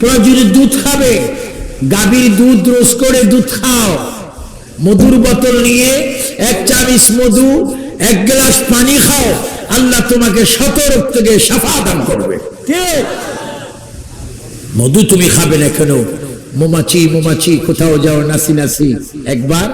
প্রয়োজনে দুধ খাবে, গাভীর দুধ রোজ করে দুধ খাও। মধুর বোতল নিয়ে এক চামিচ মধু, এক গ্লাস পানি খাও। আল্লাহ তোমাকে শত রোগ থেকে সাফা দান করবে। মধু তুমি খাবে না কেন? মোমাছি মোমাছি, কোথাও যাও, নাসি নাসি। একবার?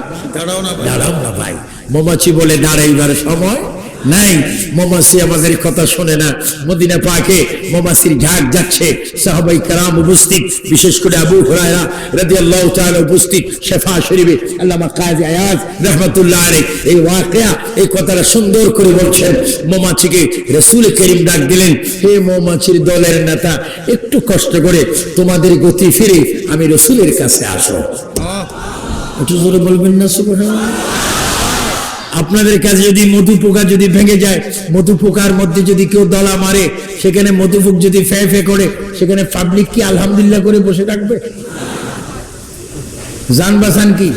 দাঁড়াও না ভাই। মোমাছি বলে দাঁড়াইবার সময় নাই। মোমাছি আমাদের কথা শোনে না। মদিনা পাকে মোমাছির ঝাঁক যাচ্ছে। সাহাবাই কারাম উপস্থিত। বিশেষ করে আবু হুরায়রা রাদিয়াল্লাহু তাআলা উপস্থিত। শেফা শরীফে আল্লামা কাজী আয়াজ রাহমাতুল্লাহ আলাইহি এই ওয়াকিয়া এই কথাটা সুন্দর করে বলছেন। মোমাছিকে রসুল করিম ডাক দিলেন হে মৌমাছির দলের নেতা একটু কষ্ট করে তোমাদের গতি ফিরে আমি রসুলের কাছে আসো একটু জোরে বলবেন না সুবহানাল্লাহ। আপনাদের কাছে যদি মধু পোকা যদি ভেঙে যায় মধু পোকার মধ্যে যদি কেউ দলা মারে, সেখানে মধু পোক যদি ফে ফে করে, সেখানে পাবলিক কি আলহামদুলিল্লাহ করে বসে থাকবে? জান বাসান কি?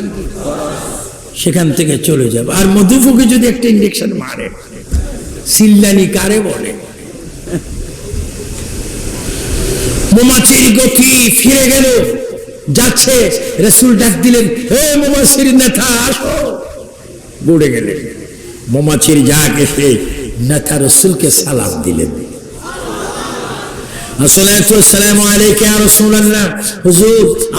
সেখান থেকে চলে যাবে। আর মধু পোকে যদি একটা ইঞ্জেকশন মারে, সিল্লানি কারে বলে? মোমাছির গতি ফিরে গেল। যাচ্ছে, রসুল ডাক দিলেন, হে মোমাছির নেতা, আসো। গড়ে গেলেন। মোমাছির যাক এসে নেতা রসুলকে সালাম দিলেন।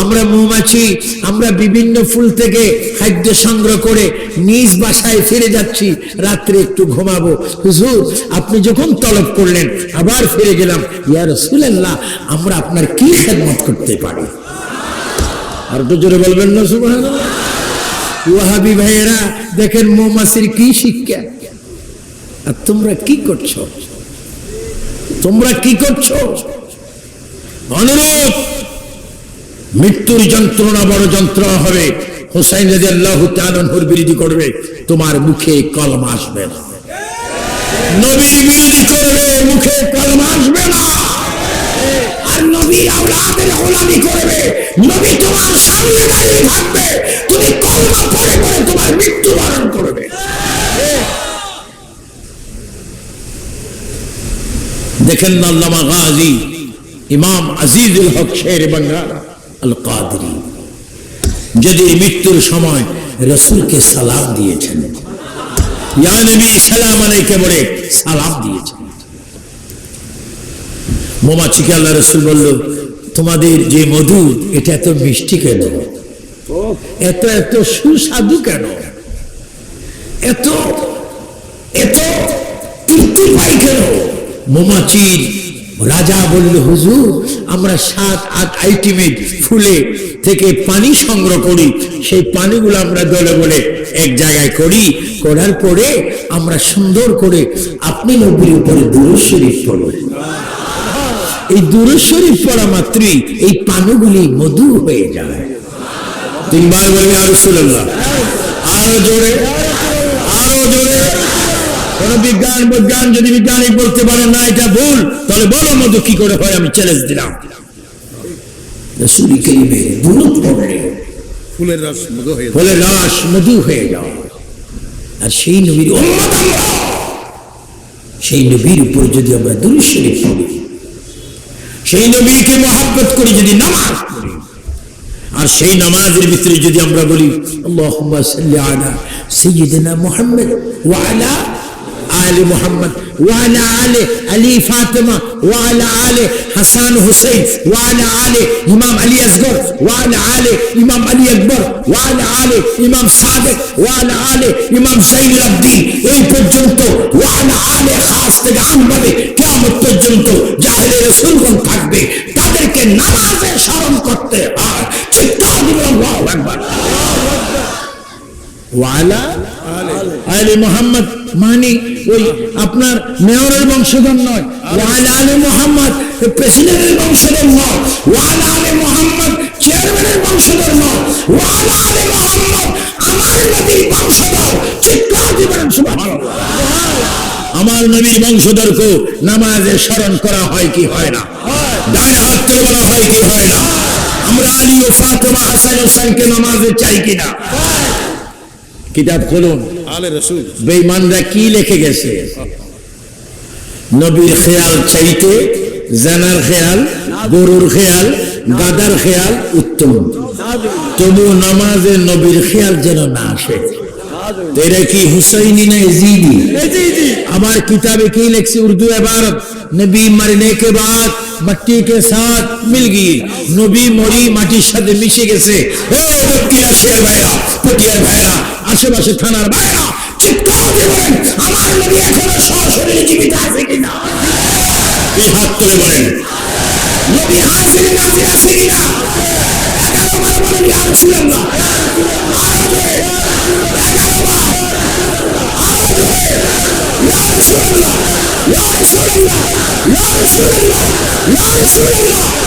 আমরা মৌমাছি, আমরা বিভিন্ন ফুল থেকে খাদ্য সংগ্রহ করে নিজ বাসায় ফিরে যাচ্ছি, রাত্রে একটু ঘুমাবো। হুজুর, আপনি যখন তলব করলেন, আবার ফিরে গেলাম। ইয়া রাসূলুল্লাহ, আমরা আপনার কি খেদমত করতে পারি? আর একটু জোরে বলবেন না, সুবহানাল্লাহ। ওয়াহাবি ভাইয়েরা, দেখেন মৌমাছির কি শিক্ষা। আর তোমরা কি করছ? তোমরা কি করছ? অনুরূপ, মৃত্যুর যন্ত্রণা বড় যন্ত্রণা হবে। হোসাইন রাজি বিরোধী করবে। তোমার মুখে কলম আসবে না। নবীর বিরোধী করবে, মুখে কলম আসবে না। আর গোলামি করবে। নবী তোমার সামনে দাঁড়িয়ে থাকবে। তুমি তোমার করবে। দেখেন আল্লামা গাজী, ইমাম আজিজুল হক শের আল কাদরি যদি মৃত্যুর সময় রসুলকে সালাম দিয়েছেন, ইয়া নবী সালাম আলাইকে বলে সালাম দিয়েছেন। মোমাছিকে আল্লাহ রসুল বলল, তোমাদের যে মধু, এটা এত মিষ্টি কেন? এত এত সুস্বাদু কেন? এত এত তৃপ্তি পাই কেন? মোমাচির রাজা বলল, হুজুর, আমরা সাত, আট আইটেমের ফুলে থেকে পানি সংগ্রহ করি। সেই পানিগুলো আমরা দলে বলে এক জায়গায় করি। করার পরে আমরা সুন্দর করে আপনি নবীর উপরে দূরস্বরী পড়ব এই দূরস্বরী পড়া মাত্রই এই পানিগুলি মধু হয়ে যায়। তিনবার বলবে আর রসুল্লাহ আরও জোরে আরও জোরে। কোন বিজ্ঞান বিজ্ঞান যদি বিজ্ঞানী বলতে পারে না এটা ভুল তাহলে বলো মধু কি করে হয় আমি চ্যালেঞ্জ দিলাম। রসুলি দুরুদ পড়লে ফুলের রস মধু হয়ে যায়। ফলে রাস মধু হয়ে যাও আর সেই নবীর সেই নবীর উপর যদি আমরা দুরুশরীফ পড়ি সেই নবীকে মহাব্বত করি যদি নামাজ পড়ি। আর সেই নামাজের ভিতরে যদি আমরা বলি আল্লাহ সাল্লি আলা মুহাম্মদ ওয়া আলা আলি মুহাম্মদ ওয়া আলা আলি আলি ফাতিমা ওয়া আলা আলি হাসান হুসাইন ওয়া আলা আলি ইমাম আলী আসগর ওয়া আলা আলি ইমাম আলী আকবর ওয়া আলা আলি ইমাম সাদিক ওয়া আলা আলি ইমাম সাইনুল আবদিন এই পর্যন্ত ওয়া আলা আলি খাস থেকে আনবাদে কিয়ামত পর্যন্ত জাহেলে রাসূলগণ থাকবে তাদেরকে নামাজে স্মরণ করতে হয় চিৎকার দিবেন আল্লাহু আকবার মানে আমার নবীর বংশধর। চিৎকার বংশধরকে নামাজে স্মরণ করা হয় কি হয় না? ডানে হাত বলা হয় কি হয় না? আমরা আলী ও ফাতেমা হাসান হোসেনকে নামাজে চাই কিনা? কিতাব খুলুন। বেঈমানরা কি লিখে গেছে? নবীর খেয়াল চাইতে জানার খেয়াল গরুর খেয়াল গাদার খেয়াল উত্তম। তবু নামাজে নবীর খেয়াল যেন না আসে। এরা কি হুসাইনি না এজিদি আমার কিতাবে কি লিখছে উর্দু এবার নবী মরনে কে বাদ মট্টি কে সাথ মিল গিয়ে নবী মরি মাটির সাথে মিশে গেছে ও ভাইরা পটিয়ার ভাইরা আশেপাশে থানার ভাইরা আমার নবী এখনও সরাসরি জীবিত আছে কিনা হাত তুলে বলেন নবী হাসিন না ফিরে আসছে কিনা এগারো বার বলেন আমি ছিলাম না Yeah, yeah, yeah.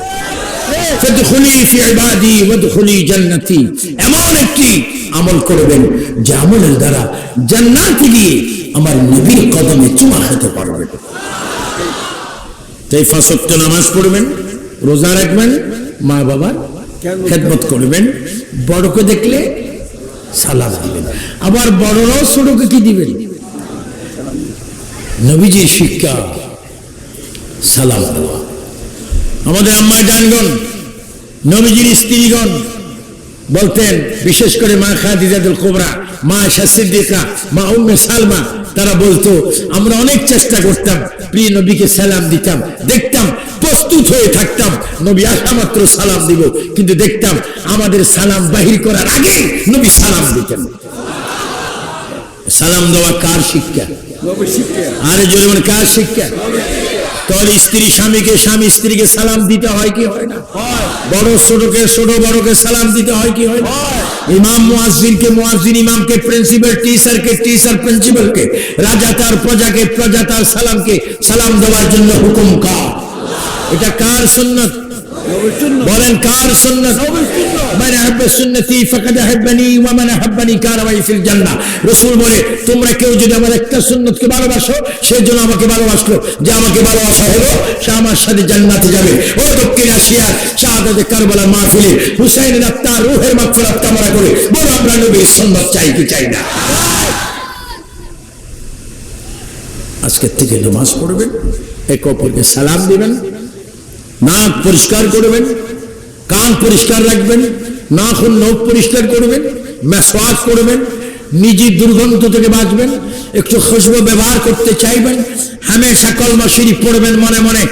এমন একটি আমল করবেন যে আমলের দ্বারা গিয়ে আমার নবীর কদমে চুমা তাই নামাজ পড়বেন, রোজা রাখবেন, মা বাবার খেদমত করবেন, বড়কে দেখলে সালাম দিবেন। আবার বড়রাও ছোটকে কি দিবেন? নবীজির শিক্ষা, সালাম দেওয়া। আমাদের আম্মায় ডানগণ নবীজির স্ত্রীগণ বলতেন বিশেষ করে মা খাদিজাদুল কোবরা মা আয়শা সিদ্দিকা মা উম্মে সালমা তারা বলতো আমরা অনেক চেষ্টা করতাম প্রিয় নবীকে সালাম দিতাম দেখতাম প্রস্তুত হয়ে থাকতাম নবী আসা মাত্র সালাম দিব কিন্তু দেখতাম আমাদের সালাম বাহির করার আগে নবী সালাম দিতেন। সালাম দেওয়া কার শিক্ষা? আরে জোরে কার শিক্ষা? তোর স্ত্রী স্বামীকে স্বামী স্ত্রীকে সালাম দিতে হয় কি হয় না? বড় ছোটকে ছোট বড়কে সালাম দিতে হয় কি হয় না? ইমাম মুয়াজ্জিনকে মুয়াজ্জিন ইমামকে প্রিন্সিপাল টিচারকে টিচার প্রিন্সিপালকে রাজা তার প্রজাকে প্রজা তার সালামকে সালাম দেওয়ার জন্য হুকুম কার? এটা কার সুন্নত? বলেন, কার সুন্নত? মানে আহাব্বা সুন্নতি ফাকাদ আহাব্বানি ওয়া মান আহাব্বানি কানা মাই ফিল জান্নাহ। রাসূল বলে, তোমরা কেউ যদি আমার একটা সুন্নতকে ভালোবাসো সেই জন্য আমাকে ভালোবাসলো, যে আমাকে ভালোবাসা হলো, সে আমার সাথে জান্নাতে যাবে। ও দক্ষিণ এশিয়ার শাহাদাতে কারবালার মাহফিলে হুসাইনের আত্মা, রূহের মাগফিরাত কামনা করে বলো, আমরা নবীর সুন্নত চাই কি চাই না? আজকের থেকে নামাজ পড়বেন, এক অপরকে সালাম দিবেন নাক পরিষ্কার করবেন কান পরিষ্কার রাখবেন নাক নখ পরিষ্কার করবেন মেসওয়াক করবেন নিজে দুর্গন্ধ থেকে বাঁচবেন, একটু খুশবু ব্যবহার করতে চাইবেন, হামেশা কলমা শরীফ পড়বেন মনে মনে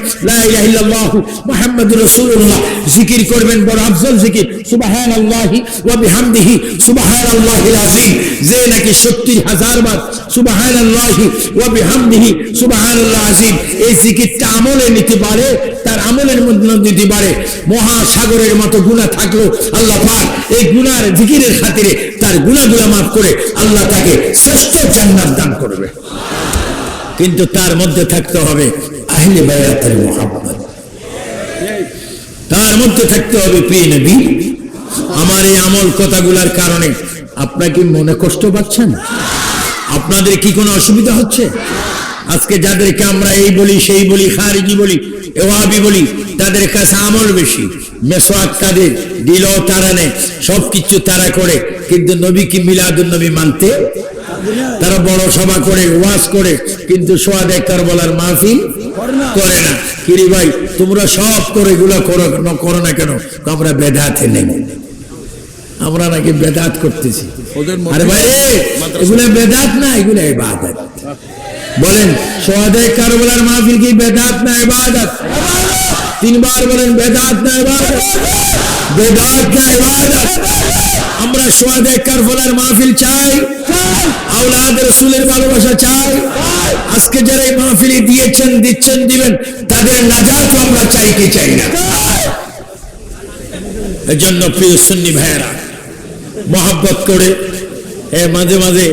জিকির করবেন, বড় আফজল জিকির, সুবহানাল্লাহি ওয়া বিহামদিহি, সুবহানাল্লাহিল আযীম, যে নাকি 70 হাজার বার সুবহানাল্লাহি ওয়া বিহামদিহি, সুবহানাল্লাহ আযীম, এই জিকিরটা আমলে নিতে পারে, তার আমলের মধ্যে নিতে পারে। মহাসাগরের মতো গুনাহ থাকল আল্লাহ পাক এই গুনার জিকিরের খাতিরে তার গুনাহগুলো মাফ করে আল্লাহ তাকে শ্রেষ্ঠ জান্নাত দান করবে। কিন্তু তার মধ্যে থাকতে হবে আহলে বায়াতের মোহাম্মদ তার মধ্যে থাকতে হবে প্রিয় নবী, আমার এই আমল কথাগুলার কারণে আপনারা কি মনে কষ্ট পাচ্ছেন আপনাদের কি কোনো অসুবিধা হচ্ছে? আজকে যাদেরকে আমরা এই বলি, সেই বলি, খারিজি বলি, এওয়াবি বলি, তাদের কাছে আমল বেশি। মেসোয়াক তাদের, দিল তারা নেয় সব কিছু তারা করে। কিন্তু নবী কি মিলাদুল নবী মানতে তারা বড় সভা করে ওয়াজ করে কিন্তু সোয়াদ একবার বলার মাহফিল করে না। কিরি ভাই তোমরা সব করে এগুলো করো করো না কেন? আমরা বেদাতে নেই আমরা নাকি বেদাত করতেছি। আরে ভাই এগুলো বেদাত না এগুলো ইবাদত। বলেন সোয়াদে কারবালার মাহফিল কি বেদাত না ইবাদত? তিনবার বলেন, বেদাত না ইবাদত। বেদাত না ইবাদত। আমরা সোয়াদে কারবালার মাহফিল চাই। আওলাদ ভালোবাসা চাই। আজকে যারা এই মাহফিলে দিয়েছেন, দিচ্ছেন, দিবেন, তাদের নাজাত আমরা চাই কি চাই না। এজন্য প্রিয় সুন্নি ভাইয়েরা, মহাব্বত করে, এ মাঝে মাঝে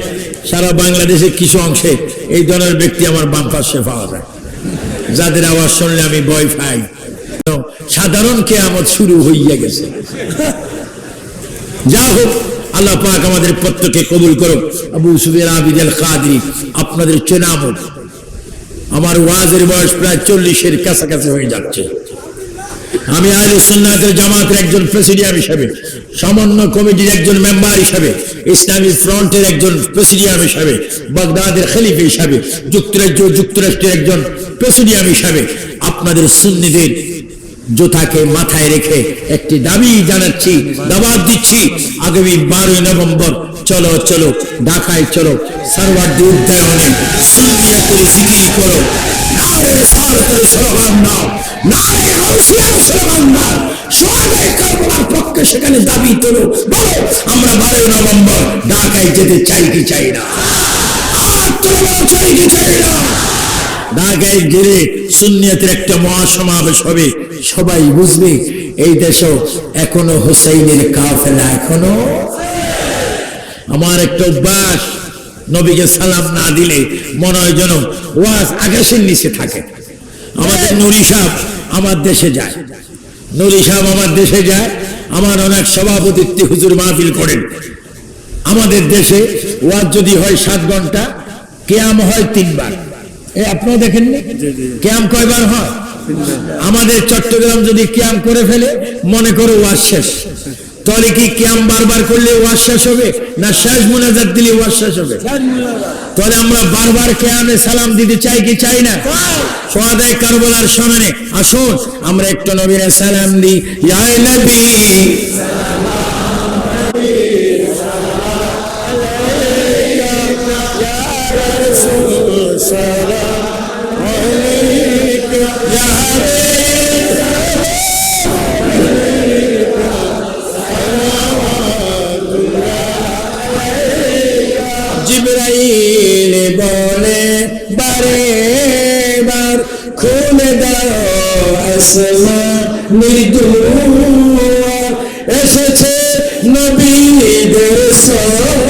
সারা বাংলাদেশের কিছু অংশে এই ধরনের ব্যক্তি আমার বাম পাশে পাওয়া যায়। যাদের আওয়াজ শুনলে আমি ভয় পাই। সাধারণ কেয়ামত শুরু হইয়া গেছে। যা হোক, আল্লাহ পাক আমাদের প্রত্যেককে কবুল করুক। আবু সুবের আবিদ আল কাদরি, আপনাদের চেনামত। আমার ওয়াজের বয়স প্রায় চল্লিশের কাছাকাছি হয়ে যাচ্ছে। আমি আহলে সুন্নাতের জামাতের একজন প্রেসিডিয়াম হিসাবে, সমন্বয় কমিটির একজন মেম্বার হিসাবে, ইসলামী ফ্রন্টের একজন প্রেসিডিয়াম হিসাবে, বাগদাদের খলিফ হিসাবে, যুক্তরাজ্য যুক্তরাষ্ট্রের একজন প্রেসিডিয়াম হিসাবে, আপনাদের সুন্নিদের জোতাকে মাথায় রেখে একটি দাবি জানাচ্ছি, দাবাত দিচ্ছি, আগামী বারোই নভেম্বর, চলো চলো, ঢাকায় চলো জিকির করো নারে নারে কারবার পক্ষে সেখানে দাবি তোলো, বলো, আমরা বারোই নভেম্বর ঢাকায় যেতে চাই কি চাই না? আর তোলো চাই কি চাই না? ঢাকায় গেলে সুন্নিয়তের একটা মহাসমাবেশ হবে। সবাই বুঝবে, এই দেশও এখনও হুসাইনের কাফেলা এখনও। আমার একটা অভ্যাস, নবীকে সালাম না দিলে মনে হয় যেন ওয়াজ আকাশের নিচে থাকে। আমাদের নুরি সাহেব আমার দেশে যায়। নুরি সাহেব আমার দেশে যায়, আমার অনেক সভাপতিত্ব হুজুর মাহফিল করেন। আমাদের দেশে ওয়াজ যদি হয় সাত ঘণ্টা, কেয়াম হয় তিনবার। এ আপনারা দেখেননি ক্যাম কয়বার হয়? আমাদের চট্টগ্রাম যদি ক্যাম্প করে ফেলে, মনে করো ওয়াজ শেষ। তাহলে কি ক্যাম্প বারবার করলে ওয়াজ শেষ হবে? না শেষ মোনাজাত দিলে ওয়াজ শেষ হবে? তাহলে আমরা বারবার কেয়ামে সালাম দিতে চাই কি চাই না? সোয়াদায় কারবলার সামনে, আসুন, আমরা একটু নবীর সালাম দিই। ইয়া নবী বারে বার খুলে দাও আসমা মৃদু এসেছে নবীদের সরদার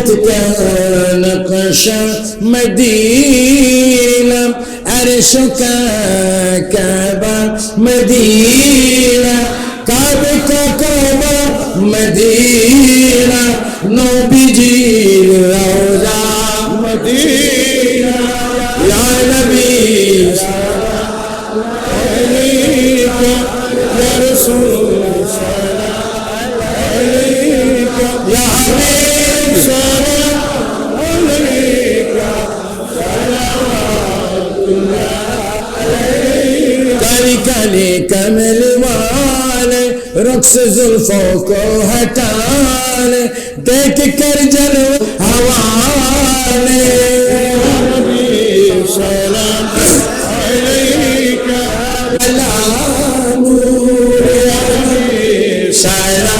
حضرت کا نقشہ مدینہ عرش کا کعبہ مدینہ کعب کا کعبہ مدینہ نو بجیر روزہ مدینہ یا نبی یا رسول کلی کمل والے رخص زلفوں کو ہٹا لے دیکھ کر جلو ہوا نے شاعرہ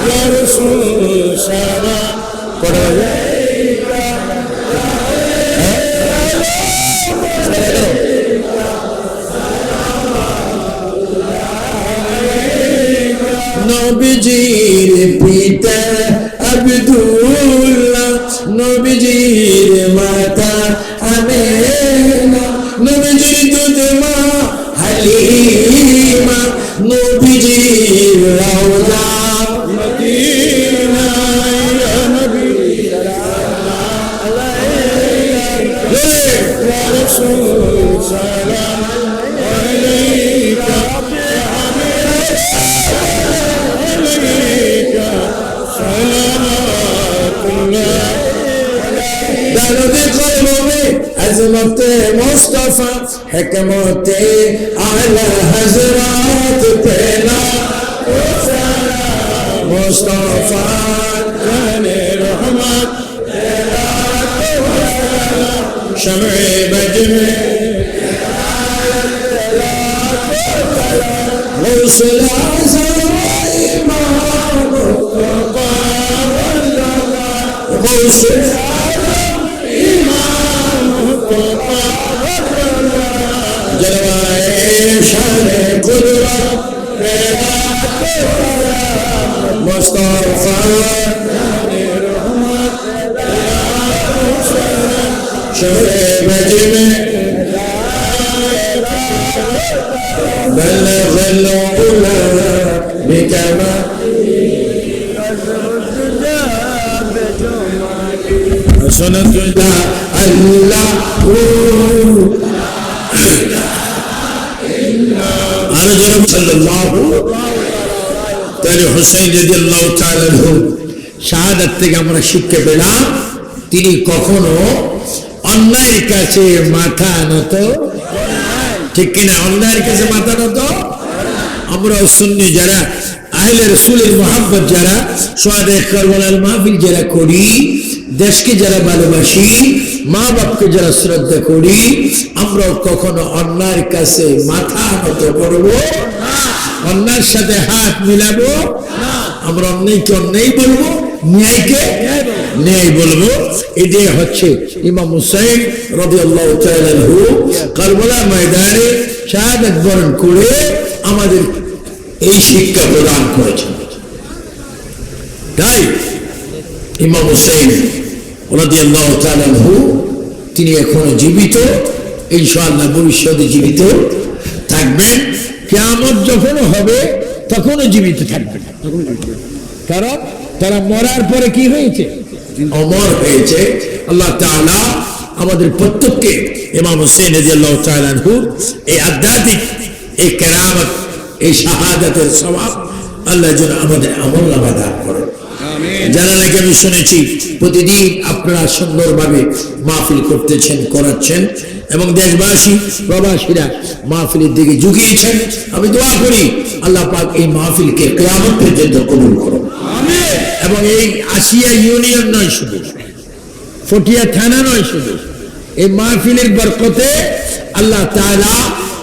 یا رسول شاعرہ নবীজির পিতা আব্দুল্লাহ নবীজির مصطفیٰ جان رحمت شمع بج میں غوث الاعظم شهر مجمع بلغ العلا بكما সনদ الله আরো জোরে সাল্লাল্লাহু তাহলে হোসেন রাদিয়াল্লাহু তাআলা আনহু শাহাদাত থেকে আমরা শিক্ষা পেলাম তিনি কখনো অন্যায়ের কাছে মাথা নত। ঠিক কিনা? অন্যায়ের কাছে মাথা নত? আমরা সুন্নি যারা, আহলে রসুলের মোহাম্মত যারা, সোয়াদে মাহফিল যারা করি, দেশকে যারা ভালোবাসি মা বাপকে যারা শ্রদ্ধা করি, আমরাও কখনো অন্যায়ের কাছে মাথা নত করব অন্যায়ের সাথে হাত মিলাবো আমরা অন্যায়কে অন্যায় বলব। ন্যায়কে ন্যায় বলব। এটাই হচ্ছে ইমাম হুসাইন রবি আল্লাহ কারবলা ময়দানে শাহাদাত বরণ করে আমাদের এই শিক্ষা প্রদান তাই ইমাম হুসাইন রবি আল্লাহ তিনি এখনও জীবিত, ইনশাআল্লাহ ভবিষ্যতে জীবিত থাকবেন। কেমন যখন হবে, তখনও জীবিত থাকবেন। কারণ তারা মরার পরে কি হয়েছে? অমর হয়েছে। আল্লাহ তাআলা আমাদের প্রত্যেককে ইমাম হোসেন রাদিয়াল্লাহু তাআলা এই আধ্যাত্মিক এই কেরামত এই শাহাদাতের স্বভাব আল্লাহ যেন আমাদের আমল নামা দান করেন। যারা নাকি আমি শুনেছি প্রতিদিন আপনারা সুন্দরভাবে মাহফিল করতেছেন করাচ্ছেন এবং দেশবাসী প্রবাসীরা মাহফিলের দিকে ঝুঁকিয়েছেন। আমি দোয়া করি আল্লাহ পাক এই মাহফিলকে কেয়ামত পর্যন্ত কবুল করো এই আসিয়া ইউনিয়ন নয় শুধু ফটিয়া থানা নয় শুধু। এই মাহফিলের বরকতে আল্লাহ তাআলা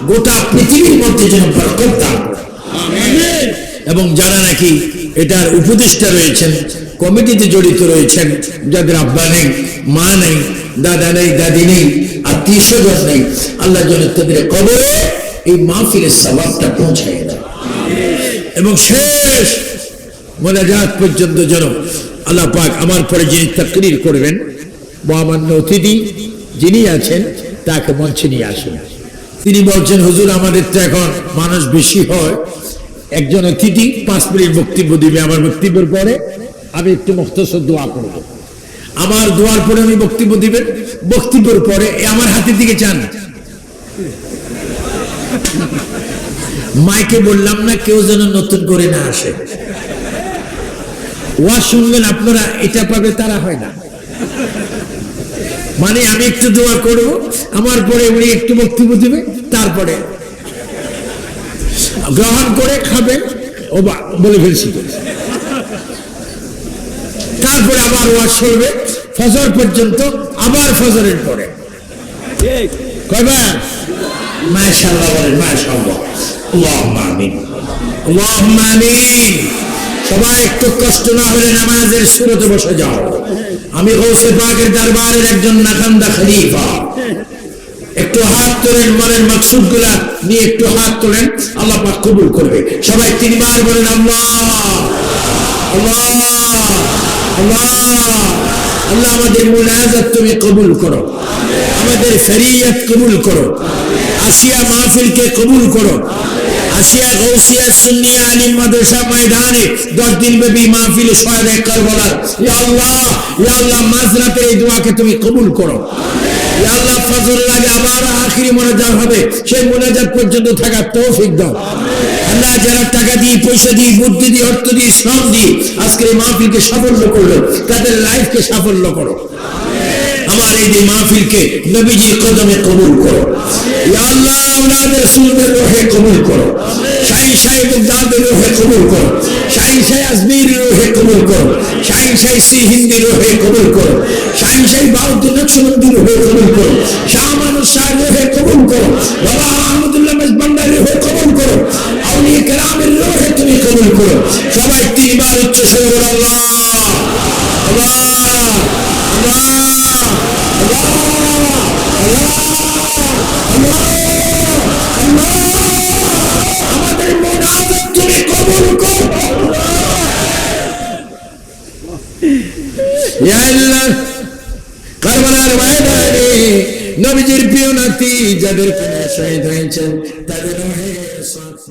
গোটা পৃথিবীর মধ্যে যেন বরকত দান এবং যারা নাকি এটার উপদেষ্টা রয়েছেন কমিটিতে জড়িত রয়েছেন যাদের আব্বা নেই মা নেই দাদা নেই দাদি নেই আত্মীয় স্বজন নেই আল্লাহ যেন তাদের কবরে এই মাহফিলের সবাবটা পৌঁছায় দেয় এবং শেষ মোনাজাত পর্যন্ত যেন আল্লাহ পাক আমার পরে যিনি তাকরির করবেন, মহামান্য অতিথি যিনি আছেন, তাকে মঞ্চে নিয়ে আসেন। তিনি বলছেন, হুজুর, আমাদের তো এখন মানুষ বেশি হয়। একজন অতিথি পাঁচ মিনিট বক্তব্য দিবে, আমার বক্তব্যের পরে আমি একটু মুক্তসর দোয়া করব। আমার দোয়ার পরে আমি বক্তব্য দিবেন, বক্তব্যের পরে আমার হাতের দিকে চান। মাইকে বললাম না, কেউ যেন নতুন করে না আসে। ওয়াজ শুনবেন, আপনারা এটা পাবে, তারা হয় না। মানে আমি একটু দোয়া করব, আমার পরে উনি একটু বক্তব্য দিবে, তারপরে। গ্রহণ করে খাবে, ও বলে ফেলছি। তারপরে আবার ওয়াজ চলবে ফজর পর্যন্ত, আবার ফজরের পরে। কয়বার? মাশাআল্লাহ বলেন, মাশাআল্লাহ। আল্লাহুম্মা আমিন। আল্লাহুম্মা আমিন। সবাই একটু কষ্ট না হলে নামাজের সুরতে বসে যাও। আমি গৌসে পাকের দরবারের একজন নাকান্দা খলিফা। একটু হাত তোলেন মনের মাকসুদগুলা নিয়ে একটু হাত তোলেন, আল্লাহ পাক কবুল করবে। সবাই তিনবার বলেন, আল্লাহ আল্লাহ আল্লাহ আল্লাহ, আমাদের মুনাজাত তুমি কবুল করো। আমাদের ফরিয়াত কবুল করো। আসিয়া মাহফিলকে কবুল করো। আসিয়া গৌসিয়া সুন্নিয়া আলিম মাদ্রাসা ময়দানে দশ দিন ব্যাপী মাহফিল সহায় কারবালার ইয়া আল্লাহ আল্লাহ, মাঝরাতের এই দোয়াকে তুমি কবুল করো। ইয়া আল্লাহ, ফজরের আগে আবার আখিরি মোনাজাত হবে। সেই মোনাজাত পর্যন্ত থাকার তৌফিক দাও। আল্লাহ যারা টাকা দিয়ে, পয়সা দিয়ে, বুদ্ধি দিয়ে, অর্থ দিয়ে, শ্রম দিয়ে আজকের এই মাহফিলকে সাফল্য করল, তাদের লাইফকে সাফল্য করো। আমার এই যে মাহফিলকে নবীজির কদমে কবুল করো। আল্লাহ ওনাদের সুলদের রোহে কবুল করো। শাহিন সাহেব দাদের রোহে কবুল করো। শাহিন শাহ আজমির রোহে কবুল করো। শাহিন শাহ সি হিন্দি রোহে কবুল করো। শাহিন শাহ বাউদ্দিন নকশবন্দি রোহে কবুল করো। শাহ মানুষ শাহ রোহে কবুল করো। বাবা আহমদুল্লাহ মেজবান্ডারি রোহে কবুল করো। আউলিয়া কেরামের রোহে তুমি কবুল করো। সবাই তিনবার উচ্চ আল্লাহ আল্লাহ। কারবালার ময়দানে নবীজির প্রিয় নাতি যাদের শহীদ হয়েছেন